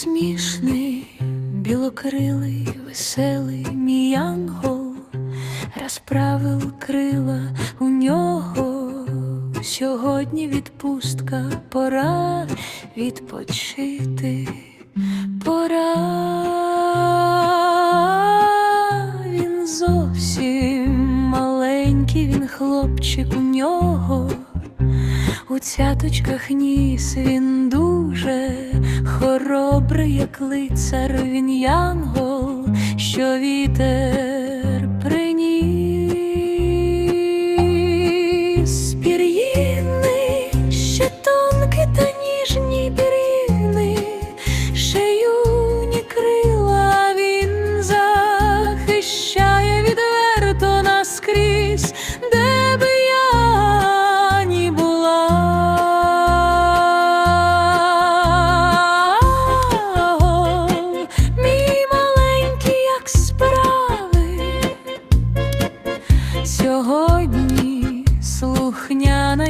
Безсмішний, білокрилий, веселий мій янгол розправив крила у нього. Сьогодні відпустка, пора відпочити, пора він зовсім маленький, він хлопчик у нього. У цяточках ніс він хоробрий, як лицар, він янгол, що вітер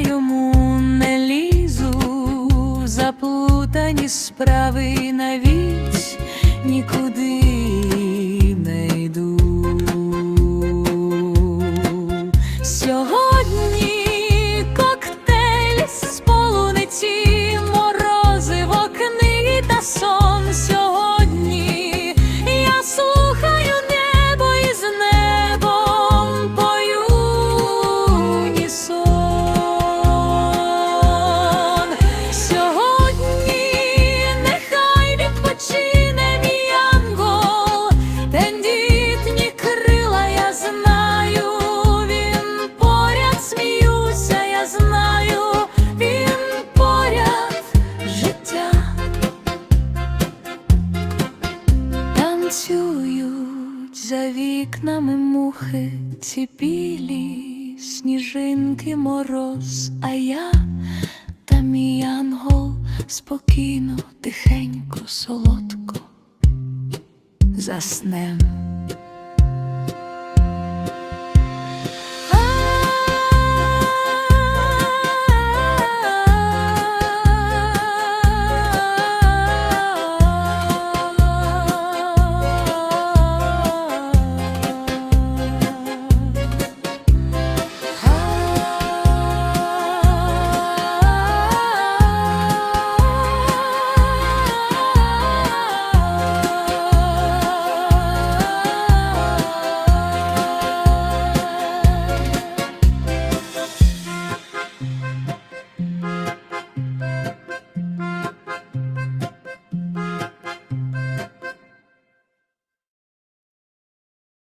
йому не лізу. В заплутані справи навіть нікуди Танцюють за вікнами мухи, ці білі сніжинки мороз, а я та мій ангел спокійно, тихенько, солодко заснем.